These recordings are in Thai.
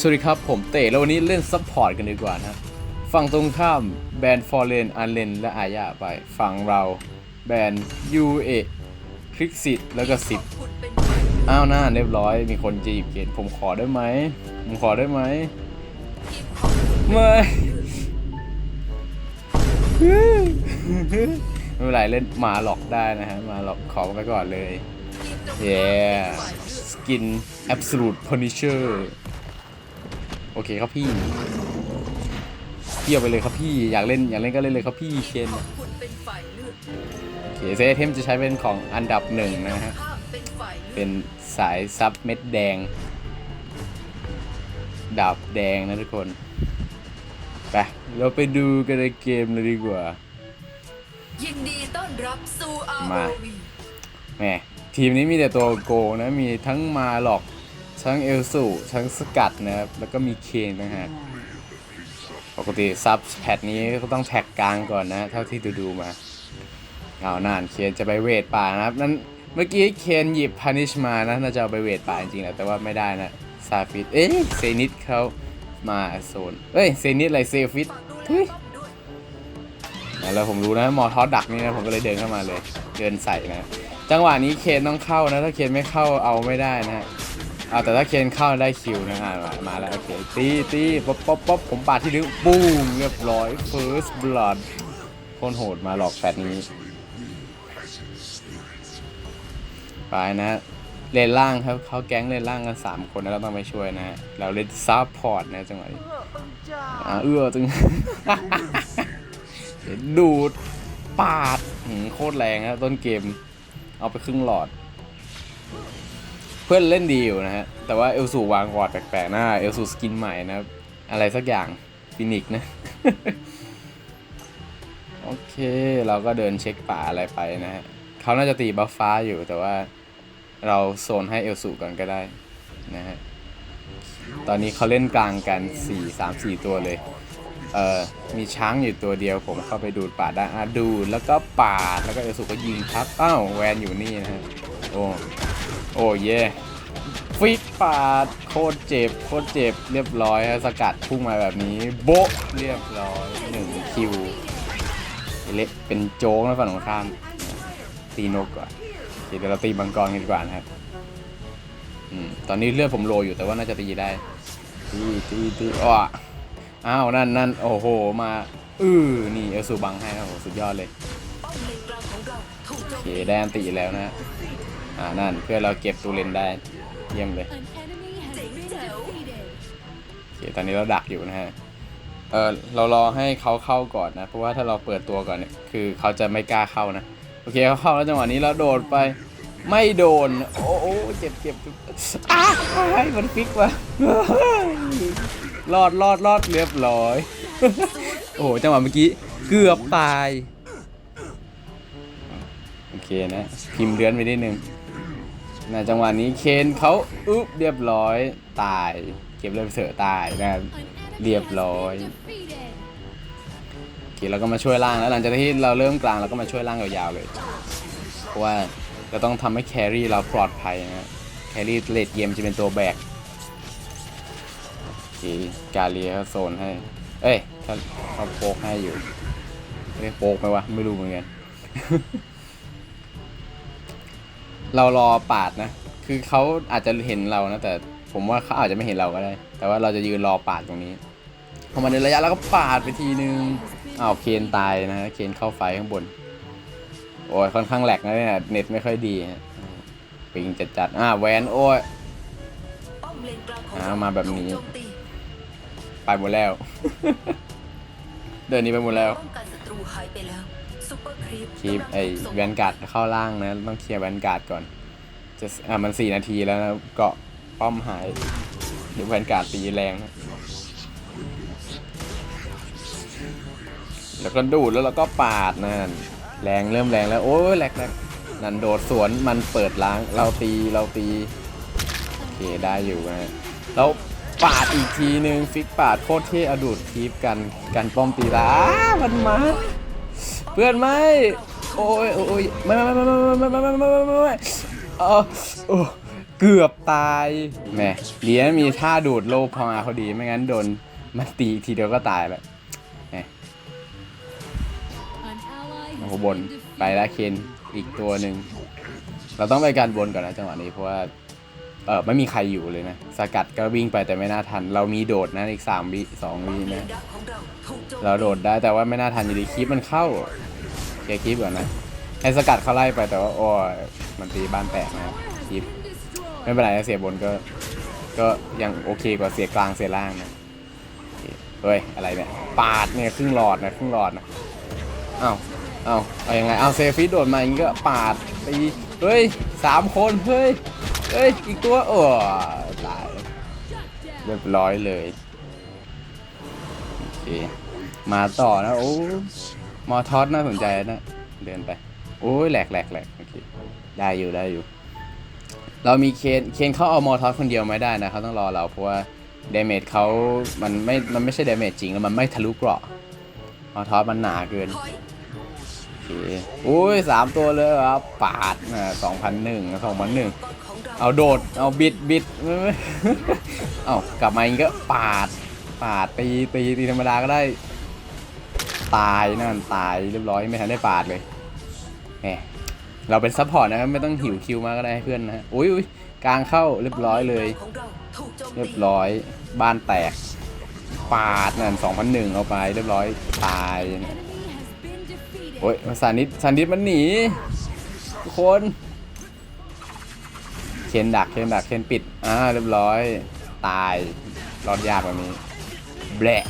สวัสดีครับ ผมเต๋แล้ววันนี้เล่นซัพพอร์ตกันดีกว่านะฝั่งตรงข้ามแบนฟอร์เรนอันเลนและอาญาไป ฝั่งเราแบนยูเอคลิกสิทแล้วก็สิบอ้าวหน้าเรียบร้อย มีคนจีบเกณฑ์ผมขอได้ไหม ผมขอได้ไหมไม่ไม่เป็นไรเล่นหมาหลอกได้นะฮะหมาหลอกขอไปก่อนเลยเย้สกิน absolute punisher โอเคครับพี่พี่เอาไปเลยครับพี่อยากเล่นอยากเล่นก็เล่นเลยครับพี่เคนคุณเป็นฝ่ายเลือกโอเคเซเทมจะใช้เป็นของอันดับหนึ่งนะฮะข้ามเป็นฝ่ายเลือกเป็นสายซับเม็ดแดง ดาบแดงนะทุกคนไปเราไปดูกันในเกมเลยดีกว่ายินดีต้อนรับสู่มา ROV แหมทีมนี้มีแต่ตัวโกงนะมีทั้งมาหลอก ทั้งเอลสูทั้งสกัดนะครับ แล้วก็มีเคนนะฮะปกติซับแพทนี้ก็ต้องแท็กกลางก่อนนะ เท่าที่ดูดูๆมา เอานานเคนจะไปเวทป่านะครับ นั้นเมื่อกี้เคนหยิบพานิชมานะน่าจะเอาไปเวทป่าจริงๆแหละแต่ว่าไม่ได้นะซาฟิตเอ๊ะเซนิตเขามาโซนเอ้ยเซนิตอะไรเซฟิตฝากดูแลเฮ้ยป้อมด้วยแล้วผมรู้นะมอทอสดักนี่นะผมก็เลยเดินเข้ามาเลย เดินใส่นะ จังหวะนี้เคนต้องเข้านะ ถ้าเคนไม่เข้าเอาไม่ได้นะฮะเอาแต่ถ้าเคนเข้าได้คิวนะอ่ามามาแล้วโอเคตีตีป๊อปป๊อปป๊อปผมปาดที่นิ้วปุ้งเรียบร้อย first blood โคนโหดมาหลอกแฟดนี้ไปนะเลนล่างครับเขาแก๊งเลนล่างกัน 3 คนนะเราต้องไปช่วยนะฮะเราเล่นซับพอร์ตนะจังหวะนี้อ่าเอื้อจึงเห็นดูดปาดหืมโคตรแรงนะต้นเกม เอาไปครึ่งหลอด เพื่อนเล่นดีอยู่นะฮะ แต่ว่าเอลสูวางวอร์ดแปลกๆหนะเอลสูสกินใหม่นะครับ อะไรสักอย่างฟินิกนะ โอเค เราก็เดินเช็คป่าอะไรไปนะฮะเขาน่าจะตีบัฟฟ้าอยู่แต่ว่าเราโซนให้เอลสูก่อนก็ได้นะฮะ ตอนนี้เขาเล่นกลางกัน 4 3 4 ตัวเลย เอ่อ มีช้างอยู่ตัวเดียวผมเข้าไปดูดป่าได้อะดูแล้วก็ป่าแล้วก็เอลสูก็ยิงทับ อ้าวแวนอยู่นี่นะฮะ โอ้ โอ้เย่ฟิกปาดโคตรเจ็บ โคตรเจ็บเรียบร้อยฮะสกัดพุ่งมาแบบนี้ โบะเรียบร้อยหนึ่งคิวเละเป็นโจ๊กนะฝั่งตรงข้ามตีนกก่อนโอเดี๋ยวเราตีมังกรกันดีกว่านะครับอืมตอนนี้เลือดผมโลอยู่แต่ว่าน่าจะตีได้ตีตีตีอ้ออ้าวนั่นนั่นโอ้โหมาอือนี่เอลสูบังให้โอ้โหสุดยอดเลยเลนกลางของเราถูกโอเคตีได้อันติแล้วนะ อ่านั่นเพื่อเราเก็บตูเลนได้เยี่ยมเลยโอเคตอนนี้เราดักอยู่นะฮะเออเรารอให้เขาเข้าก่อนนะ เพราะว่าถ้าเราเปิดตัวก่อนเนี่ยคือเขาจะไม่กล้าเข้านะโอเคเขาเข้าแล้วจังหวะนี้เราโดดไปไม่โดน โอ้โอเจ็บเจ็บอ้าให้มันฟิกว่ะรอดรอดรอดเรียบร้อย โอ้โหจังหวะเมื่อกี้เกือบตาย โอเคนะ พิมพ์เลือนไปนิดนึง ในจังหวะนี้เคนเขาอึ๊บเรียบร้อยตาย เก็บเลือดเสือตายนะครับเรียบร้อยโอเคเราก็มาช่วยล่างแล้วหลังจากที่เราเริ่มกลางเราก็มาช่วยล่างยาวๆเลยเพราะว่าเราต้องทำให้แครี่เราปลอดภัยนะแครี่เลดเกมจะเป็นตัวแบกโอเคกาเลียเขาโซนให้เอ้ยเขาเขาโปกให้อยู่เรียกโปกไหมวะไม่รู้เหมือนกัน เรารอปาดนะ คือเขาอาจจะเห็นเรานะ แต่ผมว่าเขาอาจจะไม่เห็นเราก็ได้ แต่ว่าเราจะยืนรอปาดตรงนี้พอมาในระยะแล้วก็ปาดไปทีนึงอ้าวเคนตายนะเคนเข้าไฟข้างบน โอ้ยค่อนข้างแหลกนะเนี่ยเน็ตไม่ค่อยดีปิงจัดจัดๆอ่าแวนโอ้ยป้อมเลนกลางของอ่ามาแบบนี้ ไปหมดแล้ว เดินนี้ไปหมดแล้ว ป้องกันศัตรูหายไปแล้วซุปเปอร์ครีปคีบกำลังไอถูกส่งแวนการ์ดเข้าล่างนะ ต้องเคลียร์แวนการ์ดก่อน จะอ่ามันสี่นาทีแล้วนะเกาะป้อมหายเดี๋ยวแวนการ์ดตีแรงนะแล้วก็ดูดแล้วเราก็ปาดนั่นแรงเริ่มแรงแล้ว โอ้ยแหลกแหลกนั่นโดดสวนมันเปิดล้างเราตีเราตีโอเคได้อยู่นะแล้วปาดอีกทีนึงฟิกปาดโคตรเท่อะดูดคีบกันกันป้อมตีละอ้ามันมา เพื่อนไม่โอ้ยโอ้ยไม่ไม่ไม่ไม่ไม่ไม่ไม่ไม่ไม่ไม่ไม่ไม่เออโอ้เกือบตายแหมเดียมีท่าดูดโลกพอมาเขาดีไม่งั้นโดนมันตีทีเดียวก็ตายแล้ว An ally โอ้โหบนไปแล้วเคนอีกตัวหนึ่งเราต้องไปการบนก่อนนะจังหวะนี้เพราะว่าเออไม่มีใครอยู่เลยนะ สกัดก็วิ่งไปแต่ไม่น่าทัน เรามีโดดนะอีกสามวิสองวินะเราโจมตีเราโดดได้แต่ว่าไม่น่าทันอยู่ดีคลิปมันเข้า เคลียร์คลิปก่อนนะให้สกัดเขาไล่ไปแต่ว่าโอ้ยมันตีบ้านแตกนะครับคลิปไม่เป็นไรเสียบนก็ ก็ยังโอเคกว่าเสียกลางเสียล่างนะเฮ้ยอะไรเนี่ยปาดเนี่ยครึ่งหลอดนะครึ่งหลอดนะเอ้าเอ้าเอายังไงเอาเซฟิโดดมาอย่างงี้ก็ปาดตีเฮ้ยสามคนเฮ้ยเฮ้ยอีกตัวโอ้ตายเรียบร้อยเลยโอเคมาต่อนะโอ้ มอทอสน่าสนใจนะเดินไป โอ้ยแหลกแหลกแหลกโอเคได้อยู่ได้อยู่ เรามีเคนเคนเขาเอามอทอสคนเดียวไม่ได้นะเขาต้องรอเราเพราะว่าเดเมจเขามันไม่มันไม่ใช่เดเมจจริงแล้วมันไม่ทะลุเกราะมอทอสมันหนาเกินโอเคอุ้ยสามตัวเลยครับปาดนะสองพันหนึ่งสองพันหนึ่งเราเอาโดด เอาบิดบิดเอากลับมาอีกก็ปาด ปาดตีตีตีธรรมดาก็ได้ ตายนั่นตายเรียบร้อยไม่ทันได้ปาดเลยแหมเราเป็นซัพพอร์ตนะครับไม่ต้องหิวคิวมากก็ได้เพื่อนนะอุ้ยกลางเข้าเรียบร้อยเลย เรียบร้อยบ้านแตกปาดนั่นสองพันหนึ่งเอาไปเรียบร้อยตายโอ้ยสานิดสานิดมันหนีทุกคนเคนดักเคนดักเคนปิดอ่าเรียบร้อย ตายรอดยากแบบนี้แบะ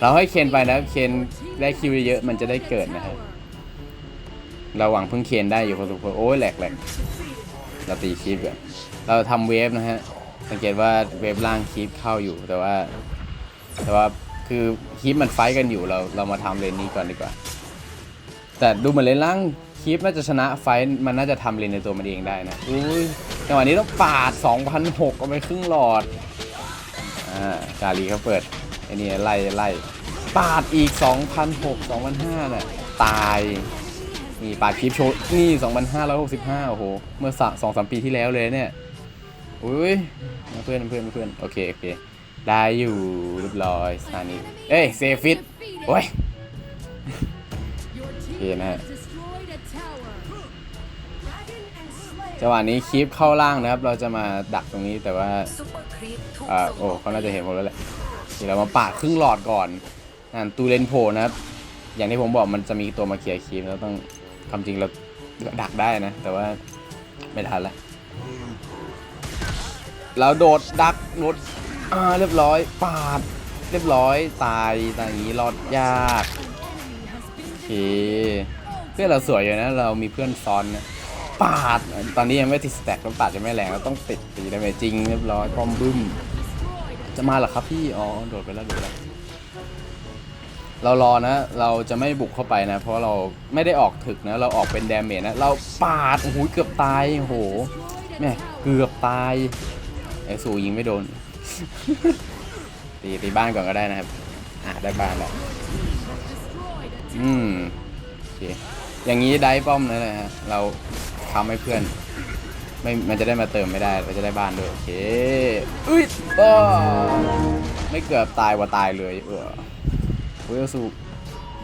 เราให้เคนไปนะเคนได้คิวเยอะๆมันจะได้เกิดนะครับเราหวังพึ่งเคนได้อยู่พอสมควรโอ้ยแหลกแหลกเราตีคลิปก่อนเราทำเวฟนะฮะสังเกตว่าเวฟล่างคลิปเข้าอยู่แต่ว่า แต่ว่าคือคลิปมันไฟท์กันอยู่เราเรามาทำเลนนี้ก่อนดีกว่า แต่ดูเหมือนเลนล่างคลิปน่าจะชนะไฟท์มันน่าจะทำเลนในตัวมันเองได้นะอุ้ยจังหวะนี้ต้องปาด2,006เอาไปครึ่งหลอดอ่ากาลีเขาเปิด ไอ้นี่ไล่ไล่ปาดอีก 2,006 2,005น่ะตายนี่ปาดคลิปโชว์นี่2,565โอ้โหเมื่อสสองสามปีที่แล้วเลยเนี่ยอุ้ยเพื่อนเพื่อนเพื่อนโอเคโอเคได้อยู่เรียบร้อยสถานีเอ้ยเซฟิตโอ้ย Your team Here, Matt. has destroyed a tower. จังหวะนี้คลิปเข้าล่างนะครับ เราจะมาดักตรงนี้แต่ว่าอ่าโอ้เขาน่าจะเห็นผมแล้วแหละ เดี๋ยวเรามาปาดครึ่งหลอดก่อนนั่นตูเลนโผล่นะครับ อย่างที่ผมบอกมันจะมีตัวมาเคลียร์คลิปแล้วต้องความจริงเราดักได้นะ แต่ว่าไม่ทันละเราโดดดักโดดอ่าเรียบร้อย ปาด เรียบร้อยตายตายอย่างนี้รอดยากโอเคเพื่อนเราสวยอยู่นะ เรามีเพื่อนซ้อนนะปาด ตอนนี้ยังไม่ติดสแต็กแล้วปาดจะไม่แรงแล้วต้องติดตีได้ไหมจริงเรียบร้อยป้อมบึ้ม จะมาเหรอครับพี่ อ๋อ โดดไปแล้วโดดแล้ว เรารอนะ เราจะไม่บุกเข้าไปนะ เพราะเราไม่ได้ออกถึกนะ เราออกเป็นแดเมจนะ เราปาด โอ้โห เกือบตาย โอ้โห แม่เกือบตายไอ้สูยิงไม่โดน ตีตีบ้านก่อนก็ได้นะครับ อะได้บ้านแล้ว อืมโอเคอย่างนี้ได้ป้อมนั่นแหละฮะ เราทำให้เพื่อน ไม่มันจะได้มาเติมไม่ได้เราจะได้บ้านด้วยโอเคอุ้ยอ้อไม่เกือบตายว่าตายเลยเอออุ้ยเอลสู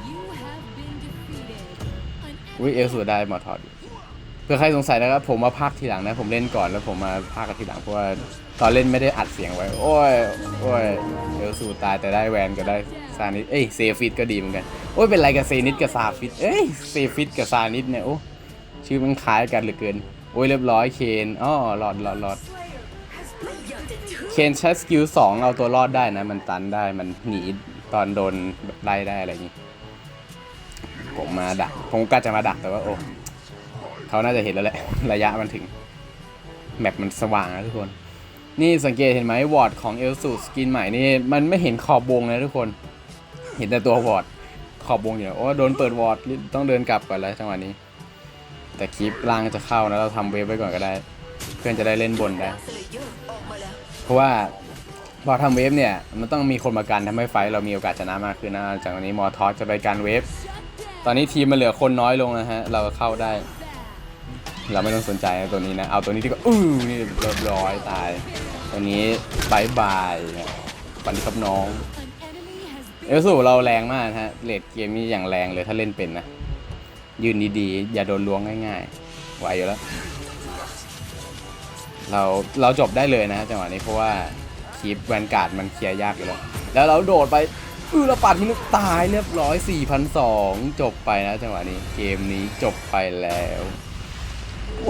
You have been defeated. An อุ้ยเอลสูได้หมอทอดอยู่เพื่อใครสงสัยนะครับผมมาพากย์ทีหลังนะผมเล่นก่อนแล้วผมมาพากย์กันทีหลังเพราะว่าตอนเล่นไม่ได้อัดเสียงไว้ โอ้ยโอ้ยเอลสูตายแต่ได้แวนก็ได้ซานิดเอ้ยเซฟิตก็ดีเหมือนกันโอ้ยเป็นไรกับเซนิดกับซาฟิตเอ้ยเซฟิตกับซานิดเนี่ยโอ้ชื่อมันคล้ายกันเหลือเกิน โอ้ยเรียบร้อยเคนอ๋อหลอดหลอดหลอดเคนใช้สกิลสองเอาตัวรอดได้นะ มันตันได้มันหนีตอนโดนไล่ได้อะไรอย่างนี้ ผมมาดัก ผมก็จะมาดักแต่ว่าโอ้เขาน่าจะเห็นแล้วแหละ ระยะมันถึง แมปมันสว่างนะทุกคน นี่สังเกตเห็นไหมวอร์ดของเอลสูสกินใหม่นี่มันไม่เห็นขอบวงนะทุกคน เห็นแต่ตัววอร์ดขอบวงอยู่โอ้โดนเปิดวอร์ดต้องเดินกลับก่อนแล้วจังหวะนี้ แต่คลิปล่างจะเข้านะเราทำเวฟไว้ก่อนก็ได้ เพื่อนจะได้เล่นบนได้ เพราะว่าพอทำเวฟเนี่ย มันต้องมีคนมากันทำให้ไฟเรามีโอกาสชนะมากขึ้นนะจากวันนี้มอทอสจะไปการเวฟตอนนี้ทีมมันเหลือคนน้อยลงนะฮะ เราเข้าได้ เราไม่ต้องสนใจตัวนี้นะ เอาตัวนี้ดีกว่าอื้อนี่เรียบร้อยตาย ตัวนี้บายบายปันดีครับน้อง เอลสูเราแรงมากฮะเลดเกมนี้อย่างแรงเลยถ้าเล่นเป็นนะ ยืนดีๆ อย่าโดนล้วงง่ายๆ ไหวอยู่แล้ว เราเราจบได้เลยนะจังหวะนี้เพราะว่าคีปแวนการ์ดมันเคลียร์ยากอยู่แล้ว แล้วเราโดดไปอือเราปัดที่นึกตายเรียบร้อย4,002จบไปนะจังหวะนี้เกมนี้จบไปแล้ว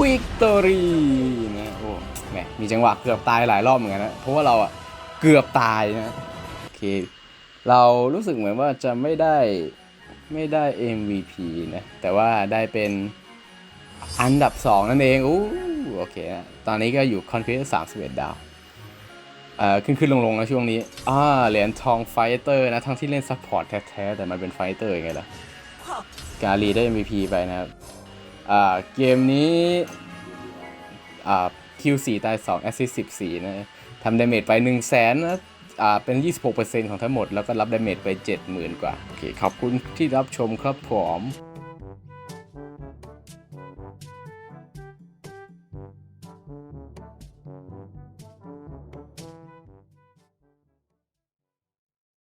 วิกตอรีนะโอ้แหมมีจังหวะเกือบตายหลายรอบเหมือนกันนะเพราะว่าเราอะเกือบตายนะโอเค เรารู้สึกเหมือนว่าจะไม่ได้ ไม่ได้ MVP นะ แต่ว่าได้เป็นอันดับ 2 นั่นเองอู้โอเคนะตอนนี้ก็อยู่ Conquest 31ดาวเอ่อขึ้นขึ้นลงลงนะช่วงนี้อ่าเหรียญทองไฟเตอร์นะ ทั้งที่เล่นซัพพอร์ตแท้ๆแต่มันเป็นไฟเตอร์ยังไงล่ะการีได้ MVP ไปนะครับอ่าเกมนี้อ่า Q4 ตาย2 Assist 14นะทำดาเมจไป1 0 0 0 0แสนนะ อ่าเป็น 26%ของทั้งหมด แล้วก็รับดาเมจไป 70,000 กว่า โอเค ขอบคุณที่รับชมครับผม